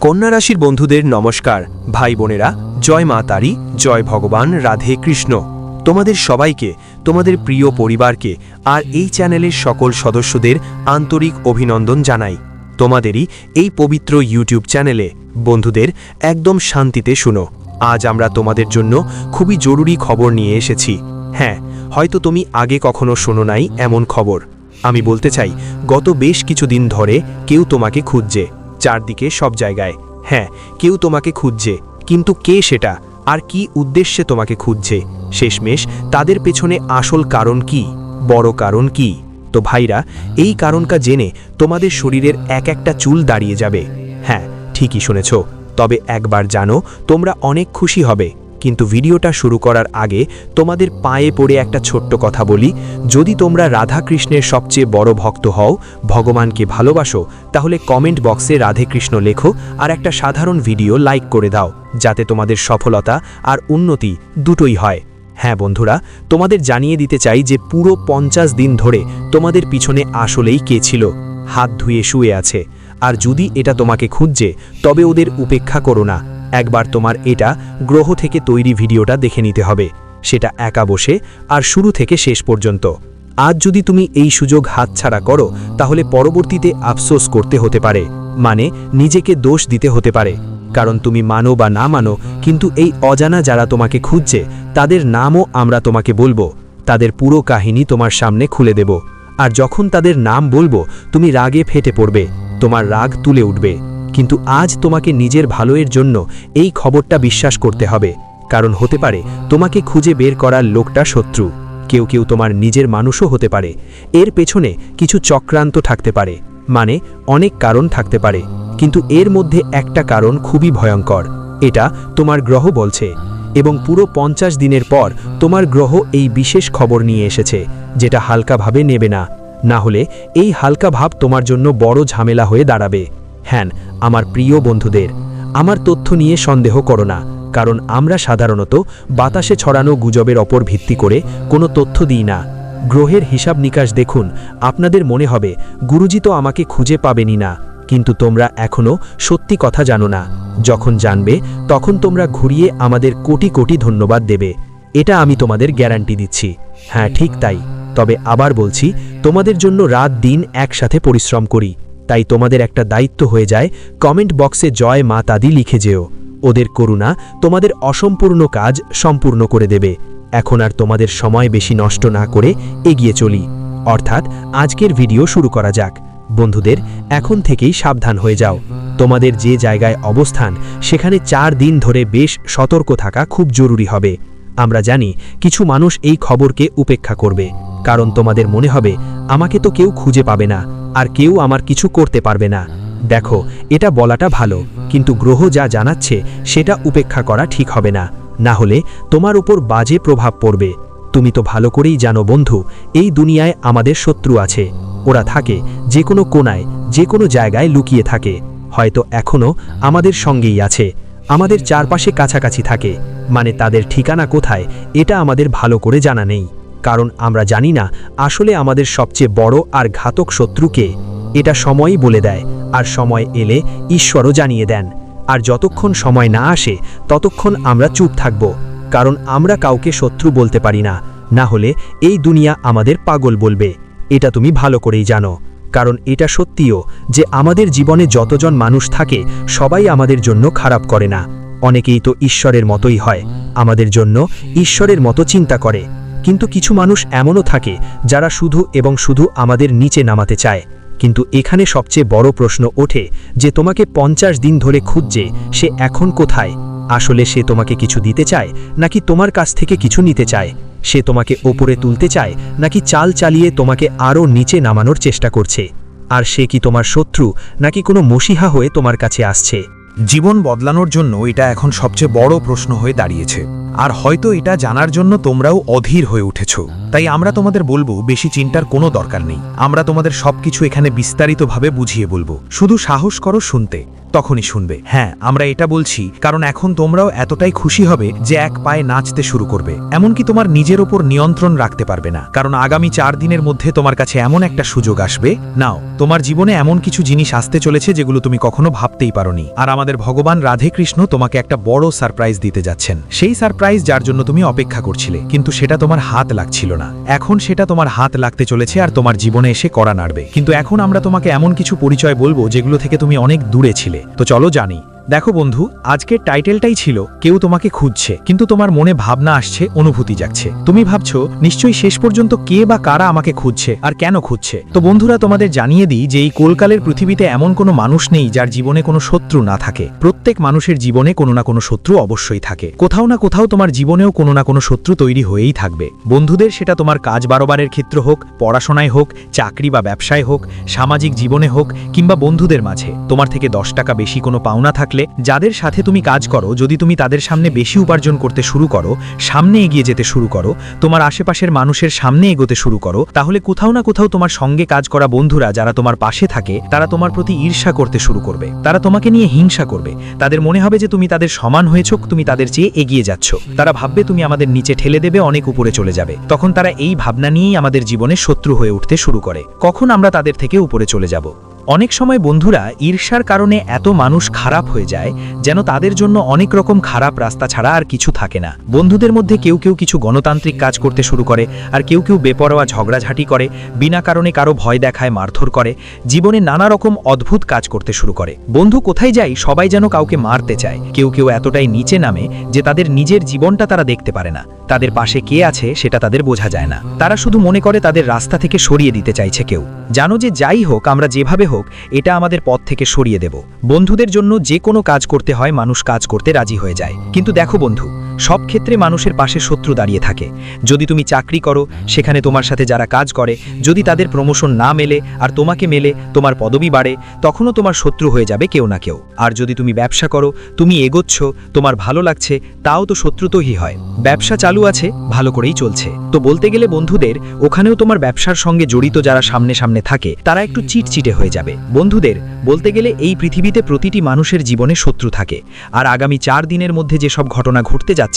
কন্যা রাশির বন্ধুদের নমস্কার। ভাই বোনেরা, জয় মা তারি, জয় ভগবান, রাধে কৃষ্ণ। তোমাদের সবাইকে, তোমাদের প্রিয় পরিবারকে আর এই চ্যানেলের সকল সদস্যদের আন্তরিক অভিনন্দন জানাই। তোমাদেরই এই পবিত্র ইউটিউব চ্যানেলে। বন্ধুদের একদম শান্তিতে শুনো। আজ আমরা তোমাদের জন্য খুবই জরুরি খবর নিয়ে এসেছি। হ্যাঁ হয়তো তুমি আগে কখনো শোনো নাই এমন খবর। আমি বলতে চাই, গত বেশ কিছুদিন ধরে কেউ তোমাকে খুঁজছে। চারদিকে সব জায়গায়। হ্যাঁ কেউ তোমাকে খুঁজছে, কিন্তু কে সেটা? আর কি উদ্দেশ্যে তোমাকে খুঁজছে? শেষমেশ তাদের পেছনে আসল কারণ কি? বড় কারণ কি? তো ভাইরা, এই কারণটা জেনে তোমাদের শরীরের এক একটা চুল দাঁড়িয়ে যাবে। হ্যাঁ ঠিকই শুনেছ। তবে একবার জানো, তোমরা অনেক খুশি হবে। কিন্তু ভিডিওটা শুরু করার আগে তোমাদের পায়ে পড়ে একটা ছোট্ট কথা বলি। যদি তোমরা রাধা কৃষ্ণের সবচেয়ে বড় ভক্ত হও, ভগবানকে ভালোবাসো, তাহলে কমেন্ট বক্সে রাধে কৃষ্ণ লেখো আর একটা সাধারণ ভিডিও লাইক করে দাও, যাতে তোমাদের সফলতা আর উন্নতি দুটোই হয়। হ্যাঁ বন্ধুরা, তোমাদের জানিয়ে দিতে চাই যে পুরো পঞ্চাশ দিন ধরে তোমাদের পিছনে আসলেই কে ছিল? হাত ধুয়ে শুয়ে আছে। আর যদি এটা তোমাকে খুঁজছে, তবে ওদের উপেক্ষা করো না। একবার তোমার এটা গ্রহ থেকে তৈরি ভিডিওটা দেখে নিতে হবে। সেটা একা বসে আর শুরু থেকে শেষ পর্যন্ত। আজ যদি তুমি এই সুযোগ হাতছাড়া করো, তাহলে পরবর্তীতে আফসোস করতে হতে পারে। মানে নিজেকে দোষ দিতে হতে পারে। কারণ তুমি মানো বা না মানো, কিন্তু এই অজানা যারা তোমাকে খুঁজছে, তাদের নামও আমরা তোমাকে বলব। তাদের পুরো কাহিনী তোমার সামনে খুলে দেব। আর যখন তাদের নাম বলব, তুমি রাগে ফেটে পড়বে। তোমার রাগ তুলে উঠবে। কিন্তু আজ তোমাকে নিজের ভালোয়ের জন্য এই খবরটা বিশ্বাস করতে হবে, কারণ হতে পারে তোমাকে খুঁজে বের করার লোকটা শত্রু, কেউ কেউ তোমার নিজের মানুষও হতে পারে, এর পেছনে কিছু চক্রান্ত থাকতে পারে মানে অনেক কারণ থাকতে পারে, কিন্তু এর মধ্যে একটা কারণ খুবই ভয়ঙ্কর, এটা তোমার গ্রহ বলছে, এবং পুরো পঞ্চাশ দিনের পর তোমার গ্রহ এই বিশেষ খবর নিয়ে এসেছে, যেটা হালকাভাবে নেবে না না হলে এই হালকা ভাব তোমার জন্য বড় ঝামেলা হয়ে দাঁড়াবে। হ্যাঁ আমার প্রিয় বন্ধুদের। আমার তথ্য নিয়ে সন্দেহ করো না, কারণ আমরা সাধারণত বাতাসে ছড়ানো গুজবের ওপর ভিত্তি করে কোনো তথ্য দিই না। গ্রহের হিসাব নিকাশ দেখুন, আপনাদের মনে হবে, গুরুজি তো আমাকে খুঁজে পাবেনই না। কিন্তু তোমরা এখনও সত্যি কথা জানো না। যখন জানবে, তখন তোমরা ঘুরিয়ে আমাদের কোটি কোটি ধন্যবাদ দেবে। এটা আমি তোমাদের গ্যারান্টি দিচ্ছি। হ্যাঁ ঠিক তাই। তবে আবার বলছি, তোমাদের জন্য রাত, দিন একসাথে পরিশ্রম করি। তাই তোমাদের একটা দায়িত্ব হয়ে যায় কমেন্ট বক্সে জয় মা তাদি লিখে যেও। ওদের করুণা তোমাদের অসম্পূর্ণ কাজ সম্পূর্ণ করে দেবে। এখন আর তোমাদের সময় বেশি নষ্ট না করে এগিয়ে চলি। অর্থাৎ আজকের ভিডিও শুরু করা যাক। বন্ধুদের, এখন থেকেই সাবধান হয়ে যাও। তোমাদের যে জায়গায় অবস্থান, সেখানে চার দিন ধরে বেশ সতর্ক থাকা খুব জরুরি হবে। আমরা জানি কিছু মানুষ এই খবরকে উপেক্ষা করবে। কারণ তোমাদের মনে হবে, আমাকে তো কেউ খুঁজে পাবে না। আর কেউ আমার কিছু করতে পারবে না। দেখো, এটা বলাটা ভালো, কিন্তু গ্রহ যা জানাচ্ছে, সেটা উপেক্ষা করা ঠিক হবে না। না হলে তোমার উপর বাজে প্রভাব পড়বে। তুমি তো ভালো করেই জানো বন্ধু, এই দুনিয়ায় আমাদের শত্রু আছে। ওরা থাকে যে কোনো কোনায় যে কোনো জায়গায় লুকিয়ে থাকে। হয়তো এখনও আমাদের সঙ্গেই আছে। আমাদের চারপাশে কাছাকাছি থাকে। মানে তাদের ঠিকানা কোথায়, এটা আমাদের ভালো করে জানা নেই। কারণ আমরা জানি না আসলে আমাদের সবচেয়ে বড় আর ঘাতক শত্রুকে এটা সময়ই বলে দেয়, আর সময় এলে ঈশ্বরও জানিয়ে দেন। আর যতক্ষণ সময় না আসে, ততক্ষণ আমরা চুপ থাকব, কারণ আমরা কাউকে শত্রু বলতে পারি না। না হলে এই দুনিয়া আমাদের পাগল বলবে। এটা তুমি ভালো করেই জানো, কারণ এটা সত্যিও যে আমাদের জীবনে যতজন মানুষ থাকে, সবাই আমাদের জন্য খারাপ করে না। অনেকেই তো ঈশ্বরের মতোই হয়, আমাদের জন্য ঈশ্বরের মতো চিন্তা করে। কিন্তু কিছু মানুষ এমনও থাকে যারা শুধু এবং শুধু আমাদের নিচে নামাতে চায়। কিন্তু এখানে সবচেয়ে বড় প্রশ্ন ওঠে যে তোমাকে পঞ্চাশ দিন ধরে খুঁজছে, সে এখন কোথায়? আসলে সে তোমাকে কিছু দিতে চায়, নাকি তোমার কাছ থেকে কিছু নিতে চায়? সে তোমাকে ওপরে তুলতে চায়, নাকি চাল চালিয়ে তোমাকে আরও নিচে নামানোর চেষ্টা করছে? আর সে কি তোমার শত্রু, নাকি কোনো মসিহা হয়ে তোমার কাছে আসছে? জীবন বদলানোর জন্য এটা এখন সবচেয়ে বড় প্রশ্ন হয়ে দাঁড়িয়েছে। আর হয়তো এটা জানার জন্য তোমরাও অধীর হয়ে উঠেছ। তাই আমরা তোমাদের বলব, বেশি চিন্তার কোনো দরকার নেই। আমরা তোমাদের সবকিছু এখানে বিস্তারিতভাবে বুঝিয়ে বলব। শুধু সাহস করো শুনতে। তখনই শুনবে। হ্যাঁ আমরা এটা বলছি, কারণ এখন তোমরাও এতটাই খুশি হবে যে এক পায়ে নাচতে শুরু করবে। এমনকি তোমার নিজের ওপর নিয়ন্ত্রণ রাখতে পারবে না। কারণ আগামী চার দিনের মধ্যে তোমার কাছে এমন একটা সুযোগ আসবে। নাও, তোমার জীবনে এমন কিছু জিনিস আসতে চলেছে যেগুলো তুমি কখনো ভাবতেই পারোনি। আর আমাদের ভগবান রাধে কৃষ্ণ তোমাকে একটা বড় সারপ্রাইজ দিতে যাচ্ছেন। সেই সারপ্রাইজ যার জন্য তুমি অপেক্ষা করছিলে, কিন্তু সেটা তোমার হাত লাগছিল না। এখন সেটা তোমার হাত লাগতে চলেছে আর তোমার জীবনে এসে করা নাড়বে। কিন্তু এখন আমরা তোমাকে এমন কিছু পরিচয় বলব যেগুলো থেকে তুমি অনেক দূরে ছিলে। তো চলো জানি। দেখো বন্ধু আজকের টাইটেলটাই ছিল, কেউ তোমাকে খুঁজছে, কিন্তু তোমার মনে ভাবনা আসছে, অনুভূতি যাচ্ছে তুমি ভাবছ, নিশ্চয়ই শেষ পর্যন্ত কে বা কারা আমাকে খুঁজছে, আর কেন খুঁজছে? তো বন্ধুরা, তোমাদের জানিয়ে দিই যে এই কোলকালের পৃথিবীতে এমন কোনো মানুষ নেই যার জীবনে কোনো শত্রু না থাকে। প্রত্যেক মানুষের জীবনে কোনো না কোনো শত্রু অবশ্যই থাকে। কোথাও না কোথাও তোমার জীবনেও কোনো না কোনো শত্রু তৈরি হয়েই থাকবে। বন্ধুদের, সেটা তোমার কাজ বারোবারের ক্ষেত্র হোক, পড়াশোনায় হোক, চাকরি বা ব্যবসায় হোক, সামাজিক জীবনে হোক, কিংবা বন্ধুদের মাঝে। তোমার থেকে দশ টাকা বেশি কোনো পাওনা থাকলে যাদের সাথে তুমি কাজ করো, যদি তুমি তাদের সামনে বেশি উপার্জন করতে শুরু করো, সামনে এগিয়ে যেতে শুরু করো, তোমার আশেপাশের মানুষের সামনে এগোতে শুরু করো, তাহলে কোথাও না কোথাও তোমার সঙ্গে কাজ করা বন্ধুরা যারা তোমার পাশে থাকে, তারা তোমার প্রতি ঈর্ষা করতে শুরু করবে। তারা তোমাকে নিয়ে হিংসা করবে। তাদের মনে হবে যে তুমি তাদের সমান হয়েছ, তুমি তাদের চেয়ে এগিয়ে যাচ্ছ। তারা ভাববে তুমি আমাদের নিচে ঠেলে দেবে, অনেক উপরে চলে যাবে। তখন তারা এই ভাবনা নিয়েই আমাদের জীবনে শত্রু হয়ে উঠতে শুরু করে। কখন আমরা তাদের থেকে উপরে চলে যাব? অনেক সময় বন্ধুরা ঈর্ষার কারণে এত মানুষ খারাপ হয়ে যায়, যেন তাদের জন্য অনেক রকম খারাপ রাস্তা ছাড়া আর কিছু থাকে না। বন্ধুদের মধ্যে কেউ কেউ কিছু গণতান্ত্রিক কাজ করতে শুরু করে, আর কেউ কেউ বেপরোয়া ঝগড়াঝাটি করে, বিনা কারণে কারও ভয় দেখায়, মারধর করে, জীবনে নানা রকম অদ্ভুত কাজ করতে শুরু করে। বন্ধু কোথায় যায়, সবাই যেন কাউকে মারতে চায়। কেউ কেউ এতটাই নিচে নামে যে তাদের নিজের জীবনটা তারা দেখতে পারে না। তাদের পাশে কে আছে, সেটা তাদের বোঝা যায় না। তারা শুধু মনে করে তাদের রাস্তা থেকে সরিয়ে দিতে চাইছে কেউ। জানো যে যাই হোক, আমরা যেভাবে হোক এটা আমাদের পথ থেকে সরিয়ে দেব। বন্ধুদের জন্য যে কোনো কাজ করতে হয়, মানুষ কাজ করতে রাজি হয়ে যায়। কিন্তু দেখো বন্ধু সব ক্ষেত্রে মানুষের পাশে শত্রু দাঁড়িয়ে থাকে। যদি তুমি চাকরি করো, সেখানে তোমার সাথে যারা কাজ করে, যদি তাদের প্রমোশন না মেলে আর তোমাকে মেলে, তোমার পদবি বাড়ে, তখনও তোমার শত্রু হয়ে যাবে কেউ না কেউ। আর যদি তুমি ব্যবসা করো, তুমি এগোচ্ছ, তোমার ভালো লাগছে, তাও তো শত্রুতই হয়। ব্যবসা চালু আছে, ভালো করেই চলছে। তো বলতে গেলে বন্ধুদের, ওখানেও তোমার ব্যবসার সঙ্গে জড়িত যারা সামনে সামনে থাকে, তারা একটু চিটচিটে হয়ে যাবে। বন্ধুদের, বলতে গেলে এই পৃথিবীতে প্রতিটি মানুষের জীবনে শত্রু থাকে। আর আগামী চার দিনের মধ্যে যেসব ঘটনা ঘটতে যাচ্ছে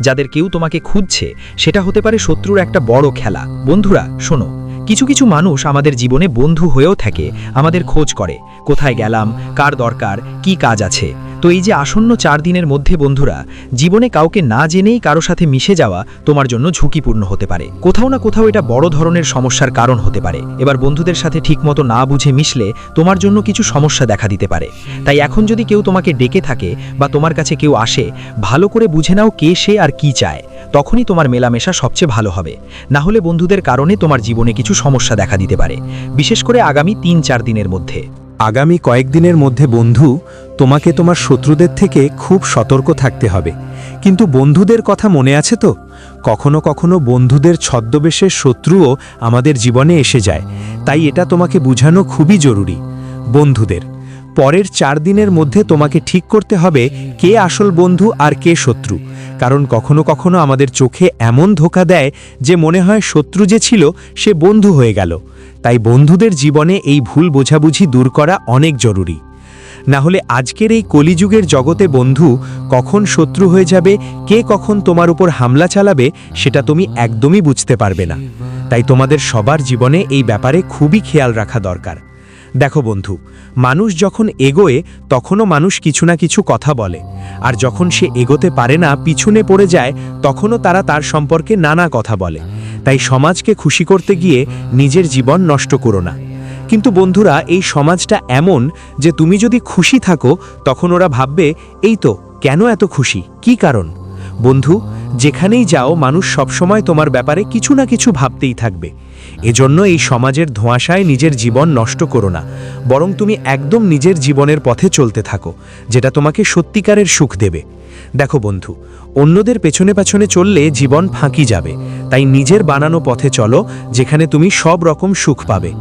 যাদের কেউ তোমাকে খুঁজছে, সেটা হতে পারে শত্রুর একটা বড় খেলা। বন্ধুরা, শোনো, কিছু কিছু মানুষ আমাদের জীবনে বন্ধু হয়েও থাকে, আমাদের খোঁজ করে, কোথায় গেলাম, কার দরকার, কি কাজ আছে। তো এই যে আসন্ন চার দিনের মধ্যে বন্ধুরা, জীবনে কাউকে না জেনেই কারও সাথে মিশে যাওয়া তোমার জন্য ঝুঁকিপূর্ণ হতে পারে। কোথাও না কোথাও এটা বড় ধরনের সমস্যার কারণ হতে পারে। এবার বন্ধুদের সাথে ঠিকমতো না বুঝে মিশলে তোমার জন্য কিছু সমস্যা দেখা দিতে পারে। তাই এখন যদি কেউ তোমাকে ডেকে থাকে বা তোমার কাছে কেউ আসে, ভালো করে বুঝে নাও কে সে আর কি চায়। তখনই তোমার মেলামেশা সবচেয়ে ভালো হবে। না হলে বন্ধুদের কারণে তোমার জীবনে কিছু সমস্যা দেখা দিতে পারে। বিশেষ করে আগামী তিন চার দিনের মধ্যে। আগামী কয়েকদিনের মধ্যে বন্ধু, তোমাকে তোমার শত্রুদের থেকে খুব সতর্ক থাকতে হবে। কিন্তু বন্ধুদের কথা মনে আছে তো? কখনো কখনো বন্ধুদের ছদ্মবেশের শত্রুও আমাদের জীবনে এসে যায়। তাই এটা তোমাকে বুঝানো খুবই জরুরি। বন্ধুদের, পরের চার দিনের মধ্যে তোমাকে ঠিক করতে হবে কে আসল বন্ধু আর কে শত্রু। কারণ কখনো কখনো আমাদের চোখে এমন ধোকা দেয় যে মনে হয় শত্রু যে ছিল, সে বন্ধু হয়ে গেল। তাই বন্ধুদের জীবনে এই ভুল বোঝাবুঝি দূর করা অনেক জরুরি। না হলে আজকের এই কলিযুগের জগতে বন্ধু কখন শত্রু হয়ে যাবে, কে কখন তোমার উপর হামলা চালাবে, সেটা তুমি একদমই বুঝতে পারবে না। তাই তোমাদের সবার জীবনে এই ব্যাপারে খুবই খেয়াল রাখা দরকার। দেখো বন্ধু, মানুষ যখন এগোয়, তখনও মানুষ কিছু না কিছু কথা বলে। আর যখন সে এগোতে পারে না, পিছনে পড়ে যায়, তখনও তারা তার সম্পর্কে নানা কথা বলে। তাই সমাজকে খুশি করতে গিয়ে নিজের জীবন নষ্ট করো না। কিন্তু বন্ধুরা, এই সমাজটা এমন যে তুমি যদি খুশি থাকো, তখন ওরা ভাববে, এই তো, কেন এত খুশি? কি কারণ? বন্ধু, যেখানেই যাও, মানুষ সবসময় তোমার ব্যাপারে কিছু না কিছু ভাবতেই থাকবে। এজন্য এই সমাজের ধোঁয়াশায় নিজের জীবন নষ্ট করো না, বরং তুমি একদম নিজের জীবনের পথে চলতে থাকো, যেটা তোমাকে সত্যিকারের সুখ দেবে। দেখো বন্ধু, অন্যদের পেছনে পেছনে চললে জীবন ফাঁকি যাবে, তাই নিজের বানানো পথে চলো, যেখানে তুমি সব রকম সুখ পাবে।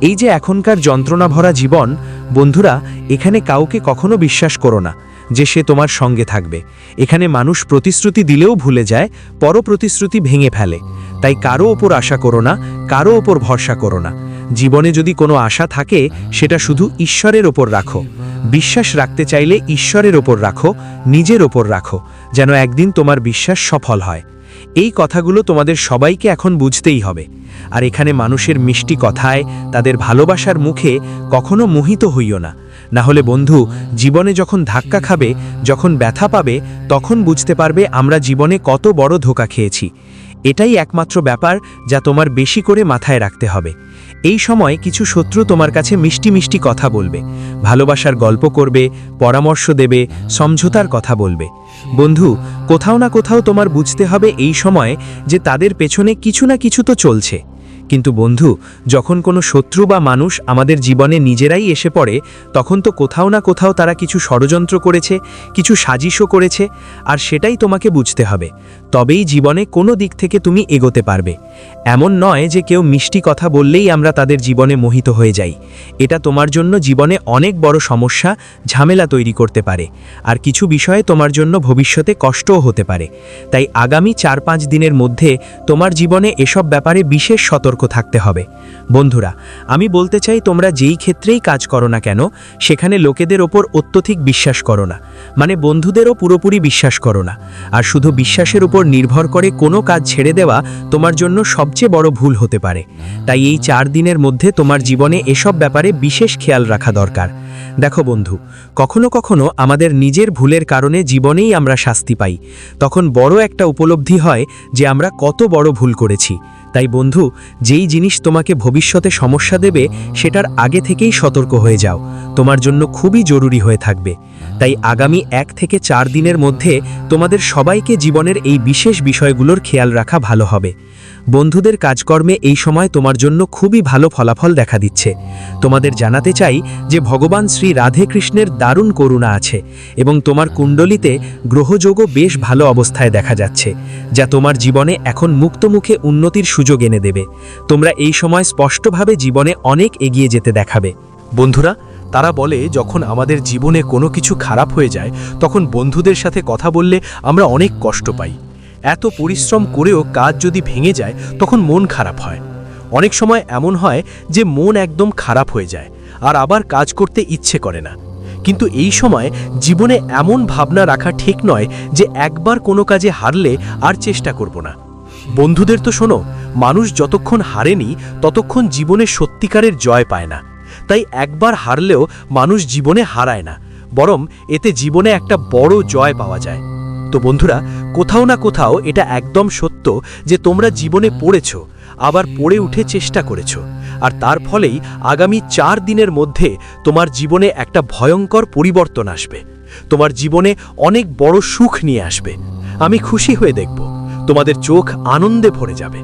এই যে এখনকার যন্ত্রণা ভরা জীবন, বন্ধুরা, এখানে কাউকে কখনো বিশ্বাস করো না। যে সে তোমার সঙ্গে থাকবে। এখানে মানুষ প্রতিশ্রুতি দিলেও ভুলে যায় পর প্রতিশ্রুতি ভেঙে ফেলে। তাই কারও ওপর আশা করো না, কারও ওপর ভরসা করো না। জীবনে যদি কোনো আশা থাকে, সেটা শুধু ঈশ্বরের ওপর রাখো। বিশ্বাস রাখতে চাইলে ঈশ্বরের ওপর রাখো, নিজের ওপর রাখো, যেন একদিন তোমার বিশ্বাস সফল হয়। এই কথাগুলো তোমাদের সবাইকে এখন বুঝতেই হবে। আর এখানে মানুষের মিষ্টি কথায়, তাদের ভালোবাসার মুখে কখনো মোহিত হইও না। না হলে বন্ধু, জীবনে যখন ধাক্কা খাবে, যখন ব্যথা পাবে, তখন বুঝতে পারবে আমরা জীবনে কত বড় ধোকা খেয়েছি। এটাই একমাত্র ব্যাপার যা তোমার বেশি করে মাথায় রাখতে হবে। এই সময় কিছু শত্রু তোমার কাছে মিষ্টি মিষ্টি কথা বলবে, ভালোবাসার গল্প করবে, পরামর্শ দেবে, সমঝোতার কথা বলবে। বন্ধু, কোথাও না কোথাও তোমার বুঝতে হবে এই সময় যে তাদের পেছনে কিছু না কিছু তো চলছে। কিন্তু বন্ধু, যখন কোনো শত্রু বা মানুষ আমাদের জীবনে নিজেরাই এসে পড়ে, তখন তো কোথাও না কোথাও তারা কিছু ষড়যন্ত্র করেছে, কিছু সাজিশও করেছে, আর সেটাই তোমাকে বুঝতে হবে। তবেই জীবনে কোনো দিক থেকে তুমি এগোতে পারবে। এমন নয় যে কেউ মিষ্টি কথা বললেই আমরা তাদের জীবনে মোহিত হয়ে যাই। এটা তোমার জন্য জীবনে অনেক বড় সমস্যা, ঝামেলা তৈরি করতে পারে। আর কিছু বিষয়ে তোমার জন্য ভবিষ্যতে কষ্টও হতে পারে। তাই আগামী চার পাঁচ দিনের মধ্যে তোমার জীবনে এসব ব্যাপারে বিশেষ সতর্ক থাকতে হবে। বন্ধুরা, আমি বলতে চাই তোমরা যেই ক্ষেত্রেই কাজ করো না কেন, সেখানে লোকেদের ওপর অত্যধিক বিশ্বাস করো না। মানে বন্ধুদেরও পুরোপুরি বিশ্বাস করো না। আর শুধু বিশ্বাসের উপর নির্ভর করে কোনো কাজ ছেড়ে দেওয়া তোমার জন্য সবচেয়ে বড় ভুল হতে পারে। তাই এই চার দিনের মধ্যে তোমার জীবনে এসব ব্যাপারে বিশেষ খেয়াল রাখা দরকার। দেখো বন্ধু, কখনো কখনো আমাদের নিজের ভুলের কারণে জীবনেই আমরা শাস্তি পাই। তখন বড় একটা উপলব্ধি হয় যে আমরা কত বড় ভুল করেছি। তাই বন্ধু, যেই জিনিস তোমাকে ভবিষ্যতে সমস্যা দেবে, সেটার আগে থেকেই সতর্ক হয়ে যাও। তোমার জন্য খুবই জরুরি হয়ে থাকবে। তাই আগামী এক থেকে চার দিনের মধ্যে তোমাদের সবাইকে জীবনের এই বিশেষ বিষয়গুলোর খেয়াল রাখা ভালো হবে। বন্ধুদের কাজকর্মে এই সময় তোমার জন্য খুবই ভালো ফলাফল দেখা দিচ্ছে। তোমাদের জানাতে চাই যে ভগবান শ্রী রাধে কৃষ্ণের দারুণ করুণা আছে এবং তোমার কুণ্ডলিতে গ্রহযোগও বেশ ভালো অবস্থায় দেখা যাচ্ছে, যা তোমার জীবনে এখন মুক্তমুখে উন্নতির সুযোগ এনে দেবে। তোমরা এই সময় স্পষ্টভাবে জীবনে অনেক এগিয়ে যেতে দেখাবে। বন্ধুরা, তারা বলে, যখন আমাদের জীবনে কোনো কিছু খারাপ হয়ে যায়, তখন বন্ধুদের সাথে কথা বললে আমরা অনেক কষ্ট পাই। এত পরিশ্রম করেও কাজ যদি ভেঙে যায়, তখন মন খারাপ হয়। অনেক সময় এমন হয় যে মন একদম খারাপ হয়ে যায়, আর আবার কাজ করতে ইচ্ছে করে না। কিন্তু এই সময় জীবনে এমন ভাবনা রাখা ঠিক নয় যে একবার কোনো কাজে হারলে আর চেষ্টা করব না। বন্ধুদের তো শোনো, মানুষ যতক্ষণ হারেনি, ততক্ষণ জীবনে সত্যিকারের জয় পায় না। তাই একবার হারলেও মানুষ জীবনে হারায় না, বরং এতে জীবনে একটা বড় জয় পাওয়া যায়। তো বন্ধুরা, কোথাও না কোথাও এটা একদম সত্য যে তোমরা জীবনে পড়েছ, আবার পড়ে উঠে চেষ্টা করেছ। আর তার ফলেই আগামী চার দিনের মধ্যে তোমার জীবনে একটা ভয়ঙ্কর পরিবর্তন আসবে। তোমার জীবনে অনেক বড় সুখ নিয়ে আসবে। আমি খুশি হয়ে দেখব, তোমাদের চোখ আনন্দে ভরে যাবে।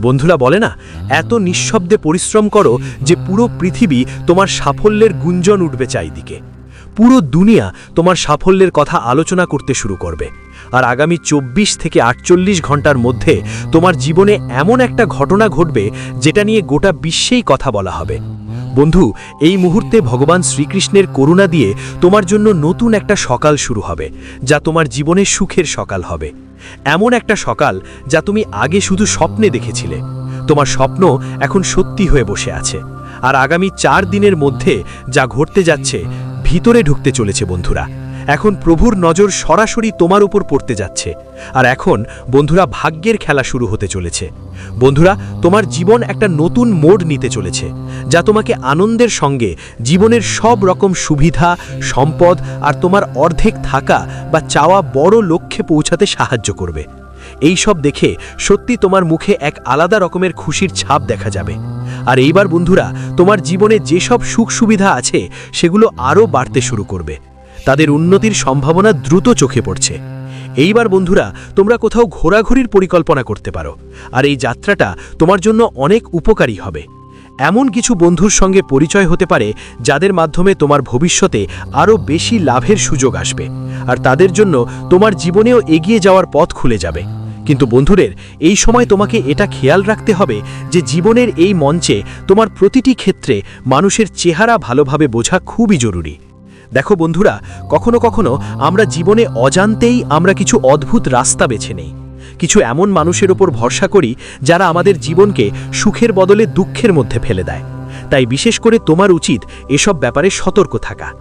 বন্ধুরা বলে না, এত নিঃশব্দে পরিশ্রম করো যে পুরো পৃথিবী তোমার সাফল্যের গুঞ্জন উঠবে চাইদিকে পুরো দুনিয়া তোমার সাফল্যের কথা আলোচনা করতে শুরু করবে। আর আগামী চব্বিশ থেকে আটচল্লিশ ঘণ্টার মধ্যে তোমার জীবনে এমন একটা ঘটনা ঘটবে যেটা নিয়ে গোটা বিশ্বেই কথা বলা হবে। বন্ধু, এই মুহূর্তে ভগবান শ্রীকৃষ্ণের করুণা দিয়ে তোমার জন্য নতুন একটা সকাল শুরু হবে, যা তোমার জীবনে সুখের সকাল হবে। এমন একটা সকাল যা তুমি আগে শুধু স্বপ্নে দেখেছিলে। তোমার স্বপ্ন এখন সত্যি হয়ে বসে আছে। আর আগামী চার দিনের মধ্যে যা ঘটতে যাচ্ছে, ভিতরে ঢুকতে চলেছে বন্ধুরা। এখন প্রভুর নজর সরাসরি তোমার উপর পড়তে যাচ্ছে। আর এখন বন্ধুরা ভাগ্যের খেলা শুরু হতে চলেছে। বন্ধুরা, তোমার জীবন একটা নতুন মোড় নিতে চলেছে, যা তোমাকে আনন্দের সঙ্গে জীবনের সব রকম সুবিধা, সম্পদ আর তোমার অর্ধেক থাকা বা চাওয়া বড় লক্ষ্যে পৌঁছাতে সাহায্য করবে। এই সব দেখে সত্যি তোমার মুখে এক আলাদা রকমের খুশির ছাপ দেখা যাবে। আর এইবার বন্ধুরা, তোমার জীবনে যেসব সুখ সুবিধা আছে, সেগুলো আরও বাড়তে শুরু করবে। তাদের উন্নতির সম্ভাবনা দ্রুত চোখে পড়ছে। এইবার বন্ধুরা, তোমরা কোথাও ঘোরাঘুরির পরিকল্পনা করতে পারো, আর এই যাত্রাটা তোমার জন্য অনেক উপকারী হবে। এমন কিছু বন্ধুর সঙ্গে পরিচয় হতে পারে, যাদের মাধ্যমে তোমার ভবিষ্যতে আরও বেশি লাভের সুযোগ আসবে, আর তাদের জন্য তোমার জীবনেও এগিয়ে যাওয়ার পথ খুলে যাবে। কিন্তু বন্ধুদের, এই সময় তোমাকে এটা খেয়াল রাখতে হবে যে জীবনের এই মঞ্চে তোমার প্রতিটি ক্ষেত্রে মানুষের চেহারা ভালোভাবে বোঝা খুবই জরুরি। দেখো বন্ধুরা, কখনো কখনো আমরা জীবনে অজান্তেই আমরা কিছু অদ্ভুত রাস্তা বেছে নেই। কিছু এমন মানুষের ওপর ভরসা করি যারা আমাদের জীবনকে সুখের বদলে দুঃখের মধ্যে ফেলে দেয়। তাই বিশেষ করে তোমার উচিত এসব ব্যাপারে সতর্ক থাকা।